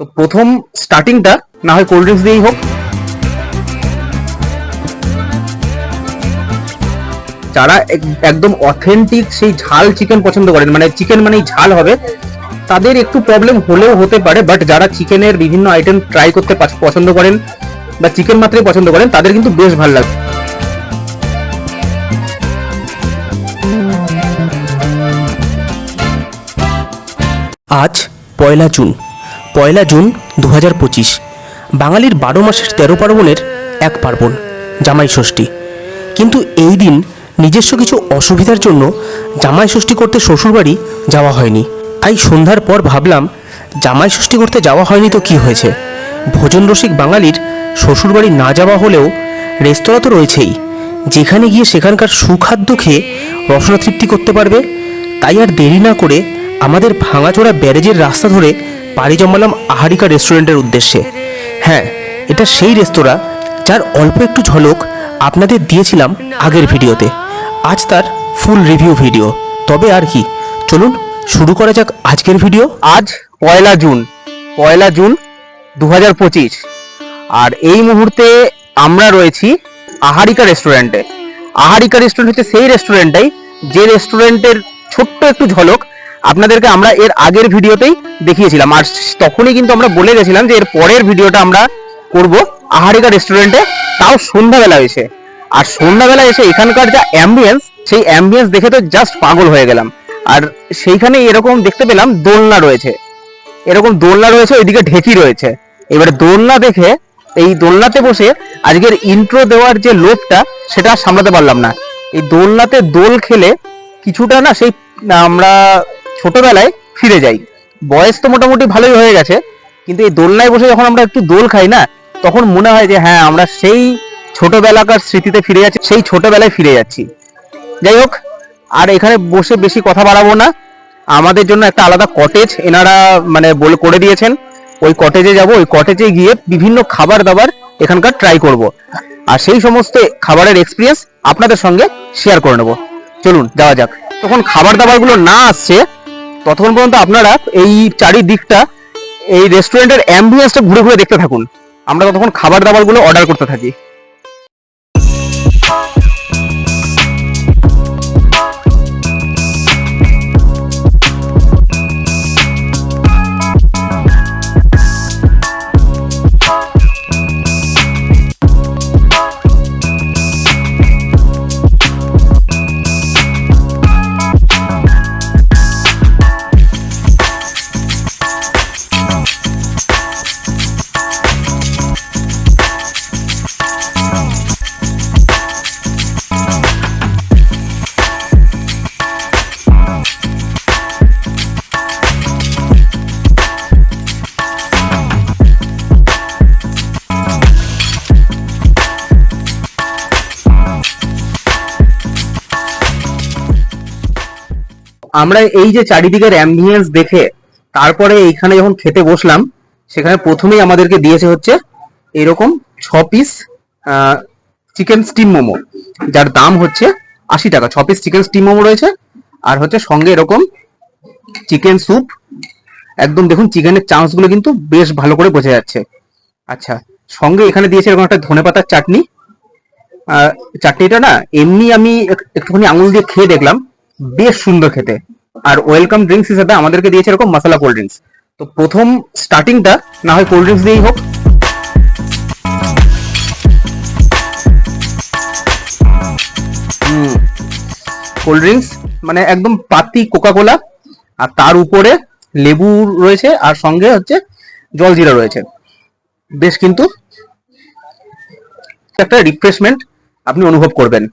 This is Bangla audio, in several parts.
তো প্রথম স্টার্টিংটা না হয় কোল্ড ড্রিঙ্কস দিয়েই হোক। যারা একদম অথেন্টিক সেই ঝাল চিকেন পছন্দ করেন মানে চিকেন মানেই ঝাল হবে, তাদের একটু প্রবলেম হলেও হতে পারে বাট যারা চিকেনের বিভিন্ন আইটেম ট্রাই করতে পছন্দ করেন বা চিকেন মাত্রই পছন্দ করেন, তাদের কিন্তু বেশ ভালো লাগে। আজ পয়লা জুন। পয়লা জুন দু হাজার পঁচিশ, বাঙালির বারো মাসের তেরো পার্বণের এক পার্বণ, জামাই ষষ্ঠী। কিন্তু এই দিন নিজস্ব কিছু অসুবিধার জন্য জামাই ষষ্ঠী করতে শ্বশুরবাড়ি যাওয়া হয়নি। তাই সন্ধ্যার পর ভাবলাম, জামাই ষষ্ঠী করতে যাওয়া হয়নি তো কি হয়েছে? ভোজন রসিক বাঙালির শ্বশুরবাড়ি না যাওয়া হলেও রেস্তোরাঁ তো রয়েছেই। যেখানে গিয়ে সেখানকার সুখাদ্য খেয়ে রসনা তৃপ্তি করতে পারবে, তাই আর দেরি না করে আমাদের ভাঙাচোরা ব্যারেজের রাস্তা ধরে পাড়ি জমালাম আহারিকা রেস্টুরেন্টের উদ্দেশ্যে। হ্যাঁ এটা সেই রেস্তোরাঁ যার অল্প একটু ঝলক আপনাদের দিয়েছিলাম আগের ভিডিওতে। আজ তার ফুল রিভিউ ভিডিও তবে আর কি, চলুন শুরু করা যাক আজকের ভিডিও আজ পয়লা জুন পয়লা জুন দু আর এই মুহূর্তে আমরা রয়েছি আহারিকা রেস্টুরেন্টে। আহারিকা রেস্টুরেন্ট হচ্ছে সেই রেস্টুরেন্টটাই যে রেস্টুরেন্টের ছোট্ট একটু ঝলক আপনাদেরকে আমরা এর আগের ভিডিওতেই দেখিয়েছিলাম। আর তখনই কিন্তু আমরা বলে গেছিলাম যে এর পরের ভিডিওটা আমরা করব আহারিকা রেস্টুরেন্টে তাও সন্ধ্যাবেলা এসে। আর সন্ধ্যাবেলা এসে এখানকার যা অ্যাম্বিয়েন্স সেই অ্যাম্বিয়েন্স দেখে তো জাস্ট পাগল হয়ে গেলাম। আর সেইখানে এরকম দেখতে পেলাম দোলনা রয়েছে। এরকম দোলনা রয়েছে, ওইদিকে ঢেকি রয়েছে। এবারে দোলনা দেখে এই দোলনাতে বসে আজকের ইন্ট্রো দেওয়ার যে লোভটা, সেটা সামলাতে পারলাম না। এই দোলনাতে দোল খেলে কিছুটা না সেই আমরা ছোটবেলায় ফিরে যাই। বয়স তো মোটামুটি ভালোই হয়ে গেছে, কিন্তু এই দোলনায় বসে যখন আমরা একটু দোল খাই না, তখন মনে হয় যে হ্যাঁ আমরা সেই ছোটবেলাকার স্মৃতিতে ফিরে যাচ্ছি, সেই ছোটবেলায় ফিরে যাচ্ছি। যাই হোক, আর এখানে বসে বেশি কথা বাড়াবো না। আমাদের জন্য একটা আলাদা কটেজ এনারা মানে বলে, করে দিয়েছেন। ওই কটেজে যাব, ওই কটেজে গিয়ে বিভিন্ন খাবার দাবার এখানকার ট্রাই করব। আর সেই সমস্ত খাবারের এক্সপিরিয়েন্স আপনাদের সঙ্গে শেয়ার করে নেব। চলুন, যাওয়া যাক। তখন খাবার দাবারগুলো না আসছে ততক্ষণ পর্যন্ত আপনারা এই চারিদিকটা, এই রেস্টুরেন্টের অ্যাম্বিয়েন্সটা ঘুরে ঘুরে দেখতে থাকুন। আমরা ততক্ষণ খাবার দাবারগুলো অর্ডার করতে থাকি। আমরা এই যে চারিদিকের অ্যাম্বিয়েন্স দেখে তারপরে এইখানে যখন খেতে বসলাম, সেখানে প্রথমেই আমাদেরকে দিয়েছে হচ্ছে এরকম ছ পিস চিকেন স্টিম মোমো, যার দাম হচ্ছে আশি টাকা। ছ পিস চিকেন স্টিম মোমো রয়েছে, আর হচ্ছে সঙ্গে এরকম চিকেন স্যুপ একদম দেখুন চিকেনের চান্সগুলো কিন্তু বেশ ভালো করে বোঝা যাচ্ছে। আচ্ছা সঙ্গে এখানে দিয়েছে এরকম একটা ধনে পাতার চাটনি। চাটনিটা না, এমনি আমি এক- একটুখানি আঙুল দিয়ে খেয়ে দেখলাম। বেশ সুন্দর খেতে। আর ওয়েলকাম ড্রিঙ্কস হিসেবে আমাদেরকে দিয়েছে এরকম মশলা কোল্ড ড্রিঙ্কস তো প্রথম স্টার্টিংটা না হয় কোল্ড ড্রিঙ্কস দিয়েই হোক। কোল্ড ড্রিঙ্কস মানে একদম পাতি কোকা কোলা আর তার উপরে লেবু রয়েছে, আর সঙ্গে হচ্ছে জল জিরা রয়েছে। বেশ কিন্তু একটা রিফ্রেশমেন্ট আপনি অনুভব করবেন।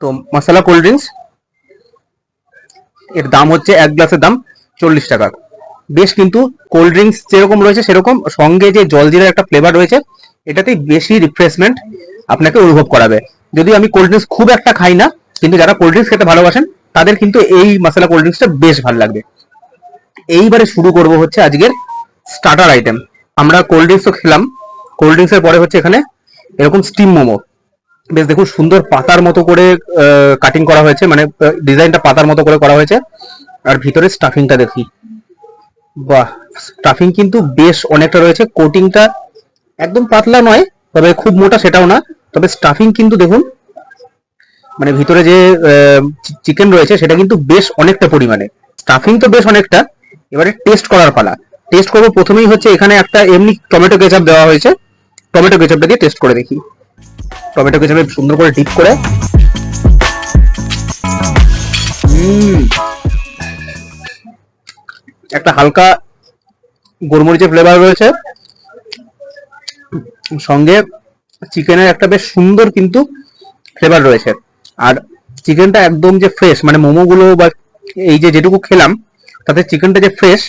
তো মশলা কোল্ড ড্রিঙ্কস এর দাম হচ্ছে এক গ্লাসের দাম চল্লিশ টাকা। বেশ কিন্তু কোল্ড ড্রিঙ্কস যেরকম রয়েছে সেরকম, সঙ্গে যে জলজিরার একটা ফ্লেভার রয়েছে, এটাতেই বেশি রিফ্রেশমেন্ট আপনাকে অনুভব করাবে। যদি আমি কোল্ড ড্রিঙ্কস খুব একটা খাই না, কিন্তু যারা কোল্ড ড্রিঙ্কস খেতে ভালোবাসেন, তাদের কিন্তু এই মশলা কোল্ড ড্রিঙ্কসটা বেশ ভালো লাগবে। এইবারে শুরু করব হচ্ছে আজকের স্টার্টার আইটেম আমরা কোল্ড ড্রিঙ্কসও খেলাম কোল্ড ড্রিঙ্কসের পরে হচ্ছে এখানে এরকম স্টিম মোমো বেশ দেখুন, সুন্দর পাতার মতো করে কাটিং করা হয়েছে মানে ডিজাইনটা পাতার মতো করে করা হয়েছে। আর ভিতরে স্টাফিংটা দেখি। বাহ স্টাফিং কিন্তু বেশ অনেকটা রয়েছে। কোটিংটা একদম পাতলা নয়, তবে খুব মোটা সেটাও না। তবে স্টাফিং কিন্তু দেখুন মানে ভিতরে যে চিকেন রয়েছে, সেটা কিন্তু বেশ অনেকটা পরিমাণে। স্টাফিং তো বেশ অনেকটা। এবারে টেস্ট করার পালা। টেস্ট করব প্রথমেই হচ্ছে, এখানে একটা এমনি টমেটো কেচাপ দেওয়া হয়েছে। টমেটো কেচাপটা দিয়ে টেস্ট করে দেখি। টমেটো কেচাপে সুন্দর করে ডিপ করে। একটা হালকা গোলমরিচের ফ্লেভার রয়েছে। সঙ্গে চিকেনের একটা বেশ সুন্দর কিন্তু ফ্লেভার রয়েছে। আর চিকেনটা একদম যে ফ্রেশ মানে মোমোগুলো বা এই যে যেটুকু খেলাম, তাতে চিকেনটা যে ফ্রেশ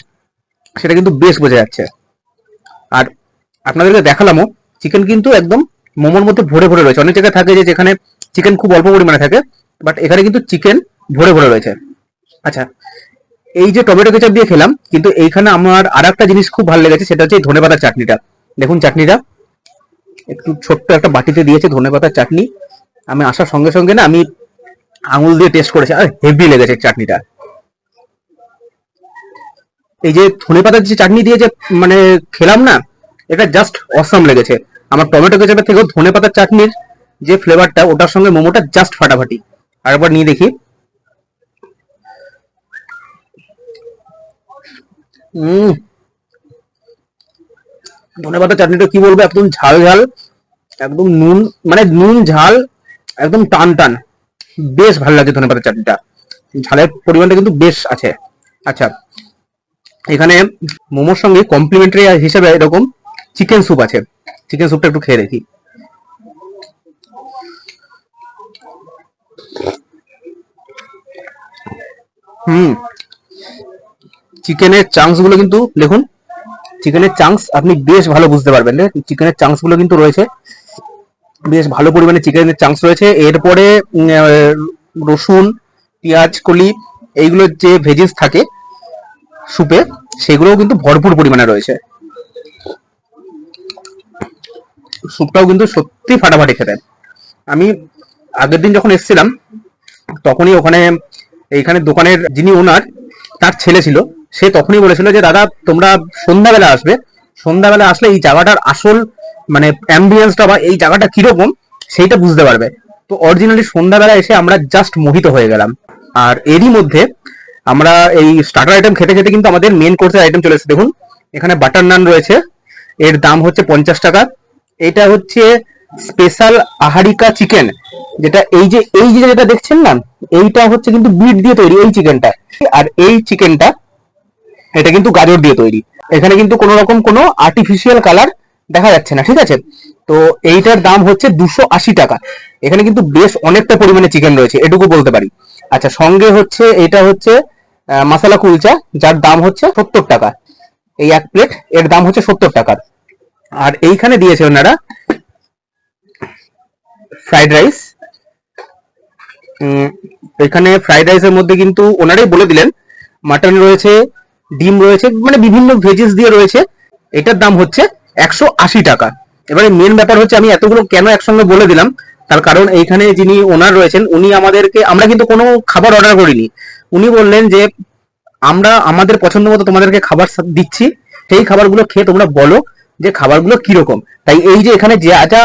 সেটা কিন্তু বেশ বোঝা যাচ্ছে। আর আপনাদেরকে দেখালামও, চিকেন কিন্তু একদম মোমোর মধ্যে ভরে ভরে রয়েছে। অনেক জায়গায় থাকে যে যেখানে চিকেন খুব অল্প পরিমাণে থাকে বাট এখানে কিন্তু চিকেন ভরে ভরে রয়েছে। আচ্ছা এই যে টমেটো কেচাপ দিয়ে খেলাম, কিন্তু এইখানে আমার আর একটা জিনিস খুব ভালো লেগেছে, সেটা হচ্ছে ধনে পাতার চাটনিটা। দেখুন চাটনিটা, একটু ছোট্ট একটা বাটিতে দিয়েছে ধনে পাতার চাটনি। আমি আসার সঙ্গে সঙ্গে না, আমি আঙুল দিয়ে টেস্ট করেছি আর হেভি লেগেছে চাটনিটা। এই যে ধনে পাতার যে চাটনি দিয়ে যে মানে খেলাম না, এটা জাস্ট অসাম লেগেছে। আমার টমেটো কেচাপের থেকেও ধনে পাতার চাটনির যে ফ্লেভারটা ওটার সঙ্গে মোমোটা জাস্ট ফাটাফাটি। আরেকবার নিয়ে দেখি। ধনে পাতার চাটনিটা কি বলব? একদম ঝাল ঝাল, একদম নুন মানে নুন ঝাল, একদম টান টান। বেশ ভালো লাগছে ধনে পাতার চাটনিটা। ঝালের পরিমাণটা কিন্তু বেশ আছে। আচ্ছা এখানে মোমোর সঙ্গে কমপ্লিমেন্টারি হিসেবে এরকম চিকেন স্যুপ আছে। চিকেন স্যুপটা একটু খেয়ে দেখি। হুম। চিকেনের চাংসগুলো কিন্তু দেখুন, চিকেনের চাংস আপনি বেশ ভালো বুঝতে পারবেন। চিকেনের চাংসগুলো কিন্তু রয়েছে। বেশ ভালো পরিমাণে চিকেনের চাংস রয়েছে। এরপরে রসুন, পেঁয়াজ, কলি, এইগুলোর যে ভেজিস থাকে সুপে সেগুলোও কিন্তু ভরপুর পরিমাণে রয়েছে। স্যুপটাও কিন্তু সত্যি ফাটাফাটি খেতে। আমি আগের দিন যখন এসেছিলাম, তখনই ওখানে এইখানে দোকানের যিনি ওনার তার ছেলে ছিল। সে তখনই বলেছিল যে, দাদা, তোমরা সন্ধ্যাবেলা আসবে। সন্ধ্যাবেলা আসলে এই জায়গাটার আসল মানে অ্যাম্বিয়েন্সটা বা এই জায়গাটা কীরকম, সেইটা বুঝতে পারবে। তো অরিজিনালি সন্ধ্যাবেলা এসে আমরা জাস্ট মোহিত হয়ে গেলাম। আর এরই মধ্যে আমরা এই স্টার্টার আইটেম খেতে খেতে কিন্তু আমাদের মেন কোর্সের আইটেম চলে এসেছে। দেখুন, এখানে বাটার নান রয়েছে। এর দাম হচ্ছে পঞ্চাশ টাকা। এটা হচ্ছে স্পেশাল আহারিকা চিকেন যেটা এই যে এই যে যেটা দেখছেন না, এইটা হচ্ছে কিন্তু বিট দিয়ে তৈরি এই চিকেনটা আর এই চিকেনটা এটা কিন্তু গাজর দিয়ে তৈরি। এখানে কিন্তু কোনো রকম কোনো আর্টিফিশিয়াল কালার দেখা যাচ্ছে না, ঠিক আছে? তো এইটার দাম হচ্ছে দুশো আশি টাকা। এখানে কিন্তু বেশ অনেকটা পরিমাণে চিকেন রয়েছে, এটুকু বলতে পারি। আচ্ছা সঙ্গে হচ্ছে, এটা হচ্ছে মাসালা কুলচা যার দাম হচ্ছে সত্তর টাকা। এই এক প্লেট এর দাম হচ্ছে সত্তর টাকার আর এইখানে দিয়েছে ওনারা ফ্রাইড রাইস এখানে ফ্রাইড রাইসের মধ্যে কিন্তু ওনারাই বলে দিলেন মাটন রয়েছে, ডিম রয়েছে মানে বিভিন্ন ভেজিস দিয়ে রয়েছে। এটার দাম হচ্ছে একশো আশি টাকা। এবারে মেন ব্যাপার হচ্ছে আমি এতগুলো কেন একসঙ্গে বলে দিলাম, তার কারণ এইখানে যিনি ওনার রয়েছেন, উনি আমাদেরকে, আমরা কিন্তু কোনো খাবার অর্ডার করিনি। উনি বললেন যে, আমরা আমাদের পছন্দ মতো তোমাদেরকে খাবার দিচ্ছি, সেই খাবারগুলো খেয়ে তোমরা বলো যে খাবারগুলো কীরকম। তাই এই যে এখানে যা যা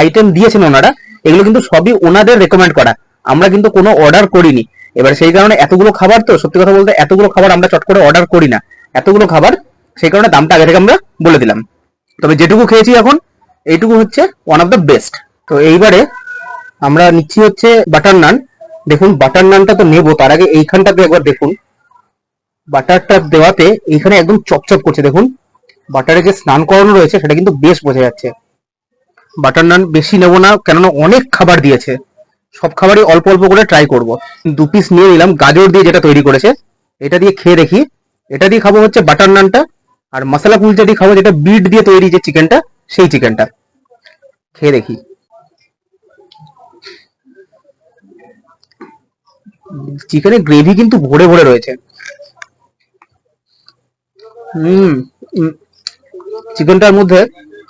আইটেম দিয়েছেন ওনারা, এগুলো কিন্তু সবই ওনাদের রেকমেন্ড করা। আমরা কিন্তু কোনো অর্ডার করিনি। এবার সেই কারণে এতগুলো খাবার তো, সত্যি কথা বলতে এতগুলো খাবার আমরা চট করে অর্ডার করি না। এতগুলো খাবার, সেই কারণে দামটা আগে থেকে আমরা বলে দিলাম। তবে যেটুকু খেয়েছি এখন, এইটুকু হচ্ছে ওয়ান অফ দ্য বেস্ট তো এইবারে আমরা নিচ্ছি হচ্ছে বাটার নান দেখুন বাটার নানটা তো নেব, তার আগে এইখানটাতে একবার দেখুন। বাটারটা দেওয়াতে এইখানে একদম চপচপ করছে, দেখুন। বাটারে যে স্নান করানো রয়েছে, সেটা কিন্তু বেশ বোঝা যাচ্ছে। বাটার নান বেশি নেব না, কেননা অনেক খাবার দিয়েছে। সব খাবারই অল্প অল্প করে ট্রাই করব। দু পিস নিয়ে নিলাম, গাজর দিয়ে যেটা তৈরি করেছে, এটা দিয়ে খেয়ে দেখি। এটা দিয়ে খাব হচ্ছে বাটার নানটা, আর মশলা কুলচা দিয়ে খাব, যেটা বিট দিয়ে তৈরি যে চিকেনটা সেই চিকেনটা খেয়ে দেখি। চিকেনের গ্রেভি কিন্তু ভরে ভরে রয়েছে। হুম চিকেনটার মধ্যে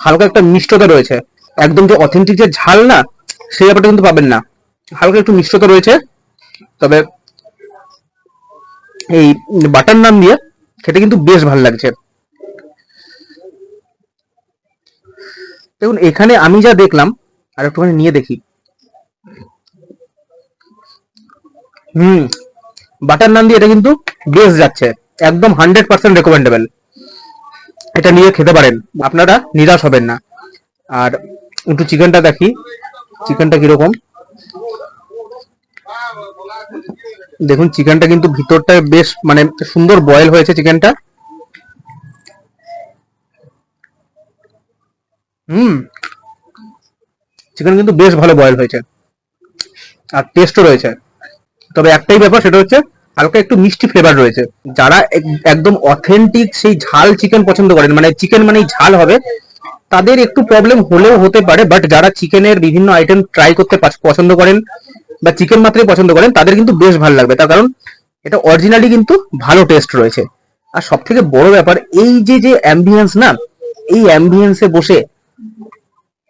হালকা একটা মিষ্টতা রয়েছে। একদম যে অথেন্টিক যে ঝাল না, সেই ব্যাপারটা কিন্তু পাবেন না। হালকা একটু মিষ্টতা রয়েছে, তবে এই বাটার নান দিয়ে খেতে কিন্তু বেশ ভালো লাগছে। দেখুন, এখানে আমি যা দেখলাম, আর একটুখানি নিয়ে দেখি। হুম, বাটার নান দিয়ে এটা কিন্তু বেশ যাচ্ছে। একদম হান্ড্রেড পার্সেন্ট রেকমেন্ডেবল এটা নিয়ে খেতে পারেন। আপনারা নিরাশ হবেন না। আর একটু চিকেনটা দেখি। চিকেনটা কীরকম? দেখুন, চিকেনটা কিন্তু ভিতরটা বেশ মানে সুন্দর বয়েল হয়েছে চিকেনটা। হুম। চিকেন কিন্তু বেশ ভালো বয়েল হয়েছে। আর টেস্টও রয়েছে। তবে একটাই ব্যাপার, সেটা হচ্ছে হালকা একটু মিষ্টি ফ্লেভার রয়েছে। যারা এক- একদম অথেন্টিক সেই ঝাল চিকেন পছন্দ করেন মানে চিকেন মানেই ঝাল হবে, তাদের একটু প্রবলেম হলেও হতে পারে বাট যারা চিকেনের বিভিন্ন আইটেম ট্রাই করতে পছন্দ করেন বা চিকেন মাত্রই পছন্দ করেন, তাদের কিন্তু বেশ ভালো লাগবে। তার কারণ এটা অরিজিনালি কিন্তু ভালো টেস্ট রয়েছে। আর সব থেকে বড় ব্যাপার, এই যে যে অ্যাম্বিয়েন্স না, এই অ্যাম্বিয়েন্সে বসে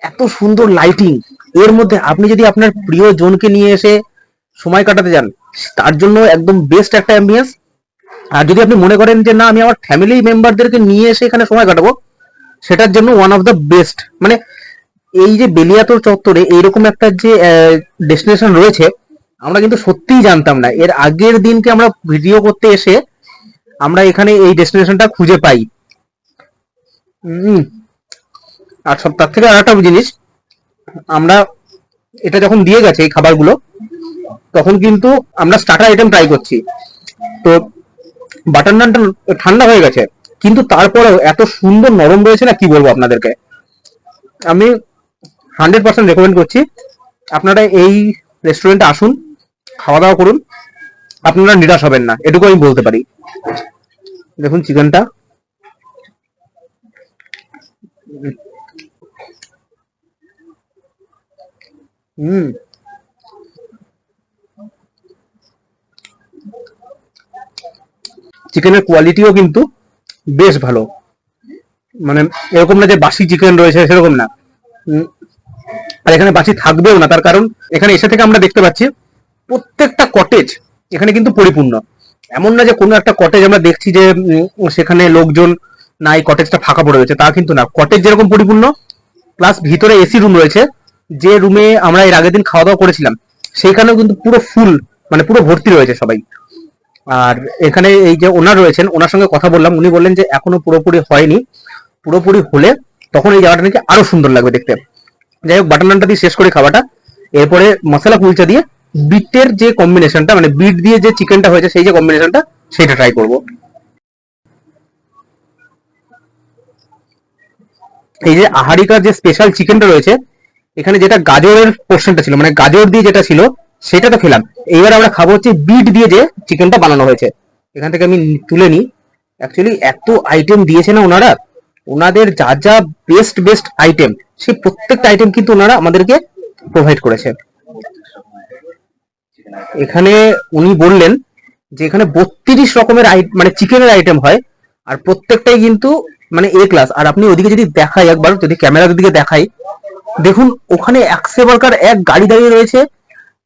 এত সুন্দর লাইটিং এর মধ্যে আপনি যদি আপনার প্রিয় জনকে নিয়ে এসে সময় কাটাতে যান তার জন্য একদম বেস্ট একটা অ্যাম্বিয়েন্স আর যদি আপনি মনে করেন যে, না, আমি আমার ফ্যামিলি মেম্বারদেরকে নিয়ে এসে এখানে সময় কাটাবো, সেটার জন্য ওয়ান অফ দ্য বেস্ট মানে এই যে বেলিয়াতর চত্বরে এইরকম একটা যে ডেস্টিনেশন রয়েছে, আমরা কিন্তু সত্যিই জানতাম না। এর আগের দিনকে আমরা ভিডিও করতে এসে আমরা এখানে এই ডেস্টিনেশনটা খুঁজে পাই। আর সব, তার থেকে আর একটা জিনিস, আমরা এটা যখন দিয়ে গেছে এই খাবারগুলো তখন কিন্তু আমরা স্টার্টার আইটেম ট্রাই করছি। তো বাটার নানটা ঠান্ডা হয়ে গেছে, কিন্তু তারপরেও এত সুন্দর নরম রয়েছে না, কি বলব আপনাদেরকে? আমি হান্ড্রেড পার্সেন্ট রেকমেন্ড করছি। আপনারা এই রেস্টুরেন্টে আসুন, খাওয়া দাওয়া করুন, আপনারা নিরাশ হবেন না, এটুকু আমি বলতে পারি। দেখুন চিকেনটা। হুম। চিকেনের কোয়ালিটিও কিন্তু বেশ ভালো। মানে এরকম না যে বাসি চিকেন রয়েছে, সেরকম না। আর এখানে বাসি থাকবেও না, তার কারণ এখানে এসে থেকে আমরা দেখতে পাচ্ছি প্রত্যেকটা কটেজ এখানে কিন্তু পরিপূর্ণ। এমন না যে কোনো একটা কটেজ আমরা দেখছি যে সেখানে লোকজন নাই কটেজটা ফাঁকা পড়ে রয়েছে, তা কিন্তু না। কটেজ যেরকম পরিপূর্ণ প্লাস ভিতরে এসি রুম রয়েছে, যে রুমে আমরা এর আগের দিন খাওয়া দাওয়া করেছিলাম, সেইখানেও কিন্তু পুরো ফুল মানে পুরো ভর্তি রয়েছে সবাই। আর এখানে এই যে ওনার রয়েছেন, ওনার সঙ্গে কথা বললাম। উনি বললেন যে এখনও পুরোপুরি হয়নি। পুরোপুরি হলে তখন এই জায়গাটা নাকি আরও সুন্দর লাগবে দেখতে। যাই হোক, বাটার নানটা দিয়ে শেষ করে খাওয়াটা এরপরে মশলা কুলচা দিয়ে বিটের যে কম্বিনেশনটা মানে বিট দিয়ে যে চিকেনটা হয়েছে, সেই যে কম্বিনেশনটা সেটা ট্রাই করব। এই যে আহারিকার যে স্পেশাল চিকেনটা রয়েছে, এখানে যেটা গাজরের পোর্শনটা ছিল মানে গাজর দিয়ে যেটা ছিল সেটা তো খেলাম। এইবার আমরা খাব হচ্ছে বিট দিয়ে যে চিকেনটা বানানো হয়েছে। এখান থেকে আমি তুলে নিই। অ্যাকচুয়ালি এত আইটেম দিয়েছে না ওনারা। ওনাদের যা যা বেস্ট বেস্ট আইটেম সেই প্রত্যেকটা আইটেম কিন্তু ওনারা আমাদেরকে প্রোভাইড করেছে। এখানে উনি বললেন যে এখানে বত্রিশ রকমের মানে চিকেনের আইটেম হয়, আর প্রত্যেকটাই কিন্তু মানে এ ক্লাস আর আপনি ওদিকে যদি দেখাই একবার, যদি ক্যামেরার দিকে দেখাই, দেখুন ওখানে এক সেবারকার এক গাড়ি দাঁড়িয়ে রয়েছে।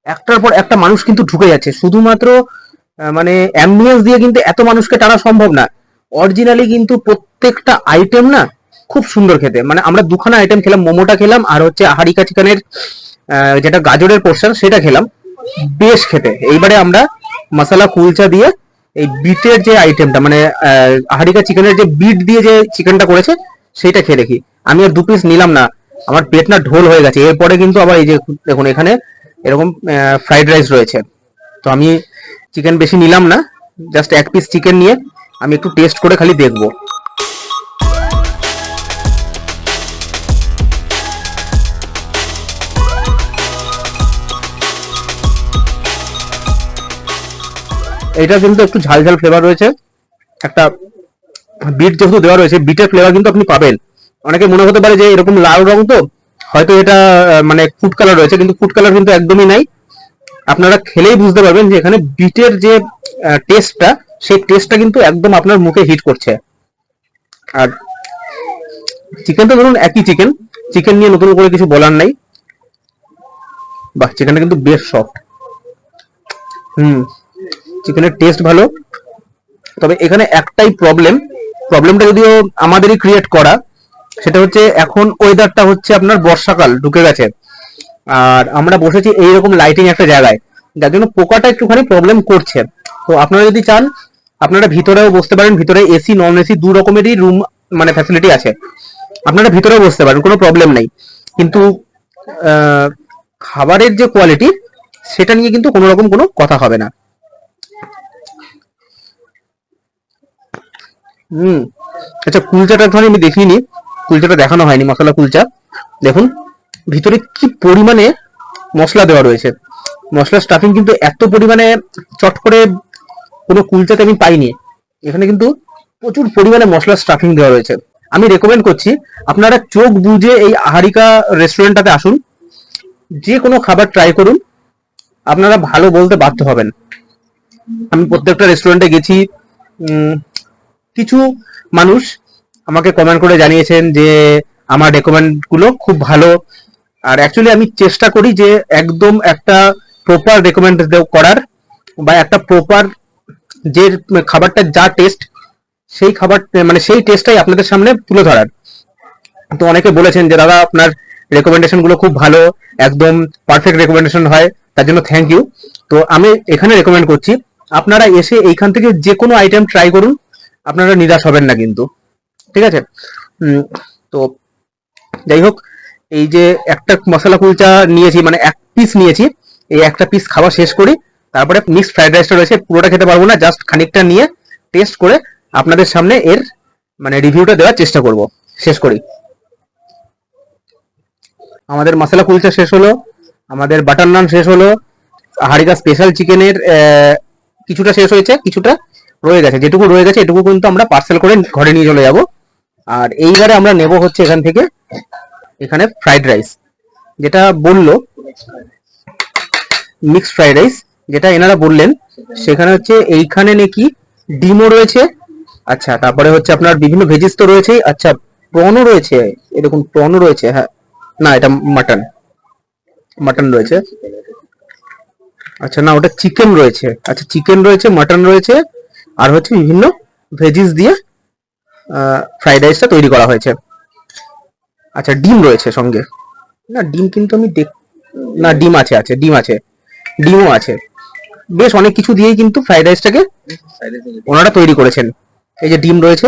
একটার পর একটা মানুষ কিন্তু ঢুকে যাচ্ছে। শুধুমাত্র মানে অ্যাম্বুলেন্স দিয়ে কিন্তু এত মানুষকে টানা সম্ভব না। অরিজিনালি কিন্তু প্রত্যেকটা আইটেম না খুব সুন্দর খেতে। মানে আমরা দুখানা আইটেম খেলাম মোমোটা খেলাম আর হচ্ছে আহারিকা চিকেনের যেটা গাজরের পোর্শন সেটা খেলাম। বেশ খেতে। এইবারে আমরা মশলা কুলচা দিয়ে এই বিটের যে আইটেমটা মানে আহ, আহারিকা চিকেনের যে বিট দিয়ে যে চিকেনটা করেছে সেইটা খেয়ে দেখি। আমি আর দু পিস নিলাম না। আমার পেট না ঢোল হয়ে গেছে। এরপরে কিন্তু আবার এই যে দেখুন এখানে এরকম ফ্রাইড রাইস রয়েছে। তো আমি চিকেন বেশি নিলাম না জাস্ট এক পিস চিকেন নিয়ে আমি একটু টেস্ট করে খালি দেখব। এটা কিন্তু একটু ঝাল ঝাল ফ্লেভার রয়েছে। একটা বিট যেহেতু দেওয়া রয়েছে বিটের ফ্লেভার কিন্তু আপনি পাবেন। অনেকে মনে হতে পারে যে এরকম লাল রং তো হয়তো এটা মানে ফুড কালার রয়েছে, কিন্তু ফুড কালার কিন্তু একদমই নাই। আপনারা খেলেই বুঝতে পারবেন যে এখানে বিটের যে টেস্টটা সেই টেস্টটা কিন্তু একদম আপনার মুখে হিট করছে। আর চিকেন তো ধরুন একই চিকেন চিকেন নিয়ে নতুন করে কিছু বলার নাই। বাহ চিকেনটা কিন্তু বেশ সফট হুম চিকেনের টেস্ট ভালো। তবে এখানে একটাই প্রবলেম প্রবলেমটা যদিও আমাদেরই ক্রিয়েট করা সেটা হচ্ছে এখন ওয়েদারটা হচ্ছে আপনার বর্ষাকাল, ঢুকে গেছে। আর আমরা বসেছি এইরকম লাইটিং একটা জায়গায়, যার জন্য পোকাটা একটুখানি প্রবলেম করছে। তো আপনারা যদি চান, আপনারা ভিতরেও বসতে পারেন, ভিতরে এসি নন এসি দু রকমেরই রুম মানে ফ্যাসিলিটি আছে। আপনারা ভিতরেও বসতে পারেন, কোনো প্রবলেম নেই। কিন্তু খাবারের যে কোয়ালিটি সেটা নিয়ে কিন্তু কোনো রকম কোনো কথা হবে না। হুম। আচ্ছা কুলচাটা একটুখানি আমি দেখিনি কুলচাটা দেখানো হয়নি, মশলা কুলচা। দেখুন, ভিতরে কি পরিমাণে মশলা দেওয়া রয়েছে। মশলা স্টাফিং কিন্তু এত পরিমাণে চট করে কোনো কুলচাতে আমি পাইনি। এখানে কিন্তু প্রচুর পরিমাণে মশলা স্টাফিং দেওয়া রয়েছে। আমি রেকমেন্ড করছি, আপনারা চোখ বুঝে এই আহারিকা রেস্টুরেন্টটাতে আসুন। যে কোনো খাবার ট্রাই করুন। আপনারা ভালো বলতে বাধ্য হবেন। আমি প্রত্যেকটা রেস্টুরেন্টে গেছি কিছু মানুষ আমাকে কমেন্ট করে জানিয়েছেন যে আমার রেকমেন্ডগুলো খুব ভালো। আর অ্যাকচুয়ালি আমি চেষ্টা করি যে একদম একটা প্রপার রেকমেন্ড করার বা একটা প্রপার যে খাবারটা যা টেস্ট সেই খাবার মানে সেই টেস্টটাই আপনাদের সামনে তুলে ধরার। তো অনেকে বলেছেন যে, দাদা, আপনার রেকমেন্ডেশনগুলো খুব ভালো, একদম পারফেক্ট রেকমেন্ডেশন হয়, তার জন্য থ্যাংক ইউ তো আমি এখানে রেকমেন্ড করছি, আপনারা এসে এইখান থেকে যে কোনো আইটেম ট্রাই করুন, আপনারা নিরাশ হবেন না কিন্তু। ঠিক আছে? তো যাই হোক, এই যে একটা মশলা কুলচা নিয়েছি মানে এক পিস নিয়েছি, এই একটা পিস খাওয়া শেষ করি, তারপরে মিক্সড ফ্রাইড রাইসটা রয়েছে, পুরোটা খেতে পারব না জাস্ট খানিকটা নিয়ে টেস্ট করে আপনাদের সামনে এর মানে রিভিউটা দেওয়ার চেষ্টা করব। শেষ করি। আমাদের মশলা কুলচা শেষ হলো, আমাদের বাটার নান শেষ হলো, হারিকা স্পেশাল চিকেনের কিছুটা শেষ হয়েছে, কিছুটা রয়ে গেছে, যেটুকু রয়ে গেছে, এটুকু কিন্তু আমরা পার্সেল করে ঘরে নিয়ে চলে যাব। আর এইবারে আমরা নেব হচ্ছে এখান থেকে এখানে ফ্রাইড রাইস যেটা বলল মিক্সড ফ্রাইড রাইস যেটা এনারা বললেন। সেখানে হচ্ছে এইখানে নাকি ডিমও রয়েছে। আচ্ছা তারপরে হচ্ছে আপনার বিভিন্ন ভেজিস তো রয়েছেই। আচ্ছা প্রনও রয়েছে। এরকম প্রনও রয়েছে হ্যাঁ। না, এটা মাটন মাটন রয়েছে। আচ্ছা না, ওটা চিকেন রয়েছে। আচ্ছা চিকেন রয়েছে মাটন রয়েছে, আর হচ্ছে বিভিন্ন ভেজিস দিয়ে ফ্রাইড রাইসটা তৈরি করা হয়েছে। আচ্ছা ডিম রয়েছে সঙ্গে। না, ডিম কিন্তু আমি দেখ না, ডিম আছে আছে, ডিম আছে। ডিমও আছে। বেশ, অনেক কিছু দিয়েই কিন্তু ফ্রাইড রাইসটাকে ওনারা তৈরি করেছেন। এই যে ডিম রয়েছে,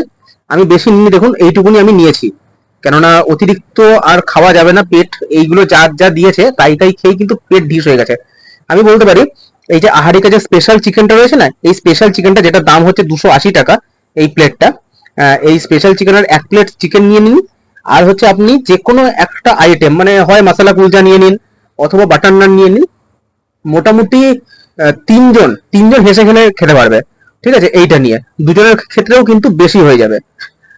আমি বেশি নিয়ে দেখুন, এইটুকুনি আমি নিয়েছি। কেননা, অতিরিক্ত আর খাওয়া যাবে না পেট, এইগুলো যা যা দিয়েছে, তাই তাই খেয়ে কিন্তু পেট ঢিস হয়ে গেছে। আমি বলতে পারি, এই যে আহারিকা যে স্পেশাল চিকেনটা রয়েছে না, এই স্পেশাল চিকেনটা যেটা দাম হচ্ছে দুশো আশি টাকা, এই প্লেটটা এই স্পেশাল চিকেনের এক প্লেট চিকেন নিয়ে নিন। আর হচ্ছে আপনি যে কোনো একটা আইটেম মানে হয় মশলা কুলচা নিয়ে নিন, অথবা বাটার নান নিয়ে নিন, মোটামুটি তিনজন তিনজন হেসে খেলে খেতে পারবে। ঠিক আছে? এইটা নিয়ে। দুজনের ক্ষেত্রেও কিন্তু বেশি হয়ে যাবে।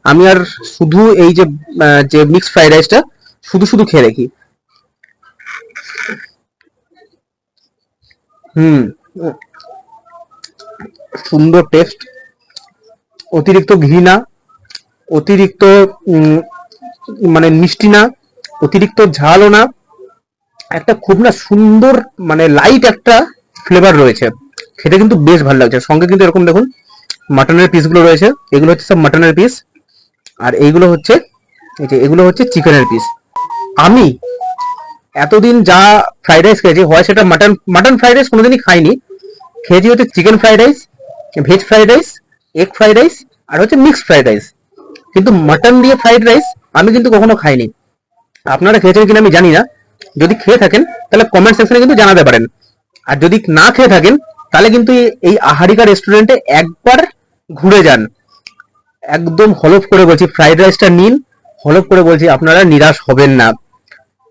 আমি আর শুধু এই যে যে মিক্সড ফ্রাইড রাইসটা শুধু শুধু খেয়ে দেখি। হুম। সুন্দর টেস্ট অতিরিক্ত ঘি না অতিরিক্ত মানে মিষ্টি না অতিরিক্ত ঝালও না একটা খুব না সুন্দর মানে লাইট একটা ফ্লেভার রয়েছে। খেতে কিন্তু বেশ ভালো লাগছে। সঙ্গে কিন্তু এরকম দেখুন মাটনের পিসগুলো রয়েছে। এগুলো হচ্ছে সব মাটনের পিস আর এইগুলো হচ্ছে, এই যে এগুলো হচ্ছে চিকেনের পিস আমি এতদিন যা ফ্রাইড রাইস খেয়েছি, হয় সেটা মাটন মাটন ফ্রাইড রাইস কোনোদিনই খাইনি। খেয়েছি হচ্ছে chicken fried rice veg fried rice egg fried rice আর হচ্ছে মিক্সড ফ্রাইড রাইস কিন্তু মাটন দিয়ে ফ্রাইড রাইস আমি কিন্তু কখনো খাইনি। আপনারা খেয়েছেন কিনা আমি জানি না। যদি খেয়ে থাকেন, তাহলে কমেন্ট সেকশনে কিন্তু জানাতে পারেন। আর যদি না খেয়ে থাকেন, তাহলে কিন্তু এই- আহারিকা রেস্টুরেন্টে একবার ঘুরে যান। একদম হলফ করে বলছি ফ্রাইড রাইসটা নিন। হলফ করে বলছি, আপনারা নিরাশ হবেন না।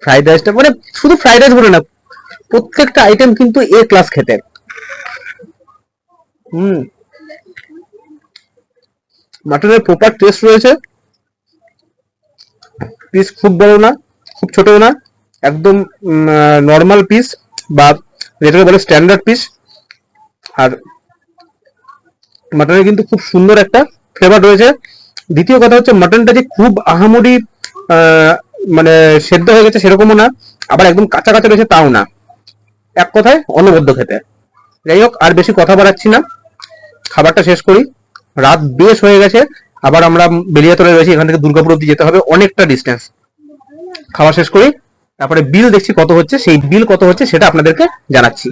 ফ্রাইড রাইসটা মানে শুধু ফ্রাইড রাইস বলে না, প্রত্যেকটা আইটেম কিন্তু এ ক্লাস খেতে। হুম। মাটনের প্রপার টেস্ট রয়েছে। পিস খুব বড় না, খুব ছোট না, একদম নর্মাল পিস বা যেটাকে বলে স্ট্যান্ডার্ড পিস আর মাটনের কিন্তু খুব সুন্দর একটা ফ্লেভার রয়েছে। দ্বিতীয় কথা হচ্ছে মাটনটা যে খুব আহামরি মানে সেদ্ধ হয়ে গেছে সেরকমও না, আবার একদম কাঁচা কাঁচা রয়েছে তাও না। এক কথায় অনবদ্য খেতে। যাই হোক, আর বেশি কথা বাড়াচ্ছি না। খাবারটা শেষ করি। রাত বেশ হয়ে গেছে, আবার আমরা বেলিয়াতলে রয়েছি এখান থেকে দুর্গাপুর অব্দি যেতে হবে অনেকটা ডিস্টেন্স খাওয়া শেষ করি, তারপরে বিল দেখছি কত হচ্ছে, সেই বিল কত হচ্ছে সেটা আপনাদেরকে জানাচ্ছি।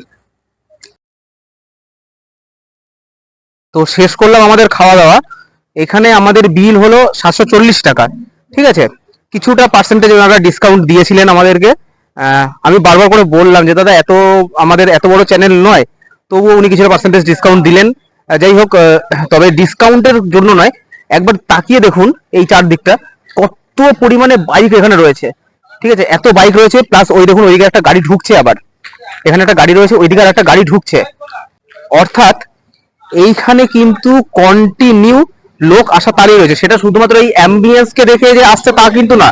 তো শেষ করলাম আমাদের খাওয়া দাওয়া। এখানে আমাদের বিল হলো সাতশো চল্লিশ টাকা, ঠিক আছে? কিছুটা পার্সেন্টেজ ওনারা ডিসকাউন্ট দিয়েছিলেন আমাদেরকে। আমি বারবার করে বললাম যে, দাদা, এত আমাদের এত বড় চ্যানেল নয়। তবুও উনি কিছুটা পার্সেন্টেজ ডিসকাউন্ট দিলেন। যাই হোক তবে ডিসকাউন্টের জন্য নয়, একবার তাকিয়ে দেখুন এই চারদিকটা, কত পরিমাণে বাইক এখানে রয়েছে। ঠিক আছে? এত বাইক রয়েছে প্লাস ওই দেখুন, ওইদিকে একটা গাড়ি ঢুকছে আবার। এখানে একটা গাড়ি রয়েছে, ওইদিকে আর একটা গাড়ি ঢুকছে। অর্থাৎ, এইখানে কিন্তু কন্টিনিউ লোক আসা তাড়িয়ে রয়েছে। সেটা শুধুমাত্র এই অ্যাম্বিয়েন্স কে দেখে যে আসছে তা কিন্তু না।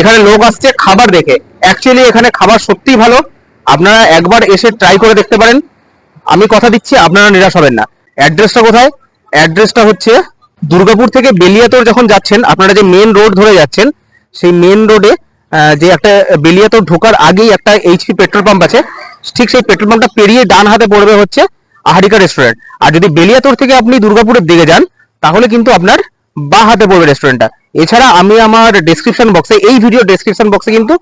এখানে লোক আসছে খাবার দেখে। অ্যাকচুয়ালি এখানে খাবার সত্যিই ভালো। আপনারা একবার এসে ট্রাই করে দেখতে পারেন। আমি কথা দিচ্ছি, আপনারা নিরাশ হবেন না। অ্যাড্রেসটা কোথায়? অ্যাড্রেসটা হচ্ছে দুর্গাপুর থেকে বেলিয়াতোর যখন যাচ্ছেন, আপনারা যে মেন রোড ধরে যাচ্ছেন, সেই মেন রোডে যে একটা বেলিয়াতোর ঢোকার আগেই একটা এইচপি পেট্রোল পাম্প আছে, ঠিক সেই পেট্রোল পাম্পটা পেরিয়ে ডান হাতে পড়বে হচ্ছে আহারিকা রেস্টুরেন্ট আর যদি বেলিয়াতোর থেকে আপনি দুর্গাপুরের দিকে যান, তাহলে কিন্তু আপনার বা হাতে পড়বে রেস্টুরেন্টটা এছাড়া আমি আমার ডেসক্রিপশন বক্সে এই ভিডিও ডেসক্রিপশন বক্সে কিন্তু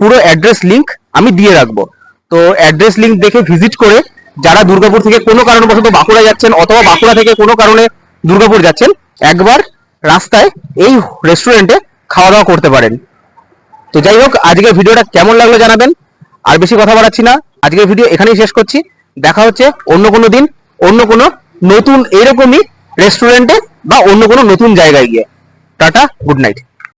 পুরো অ্যাড্রেস লিংক আমি দিয়ে রাখব। তো অ্যাড্রেস লিংক দেখে ভিজিট করে যারা দুর্গাপুর থেকে কোনো কারণবশত বাঁকুড়া যাচ্ছেন অথবা বাঁকুড়া থেকে কোনো কারণে দুর্গাপুর যাচ্ছেন, একবার রাস্তায় এই রেস্টুরেন্টে খাওয়া দাওয়া করতে পারেন। তো যাই হোক আজকের ভিডিওটা কেমন লাগল জানাবেন। আর বেশি কথা বাড়াচ্ছি না। আজকের ভিডিও এখানেই শেষ করছি। দেখা হচ্ছে অন্য কোনো দিন, অন্য কোনো নতুন এরকমই রেস্টুরেন্টে বা অন্য কোনো নতুন জায়গায় গিয়ে। Tata good night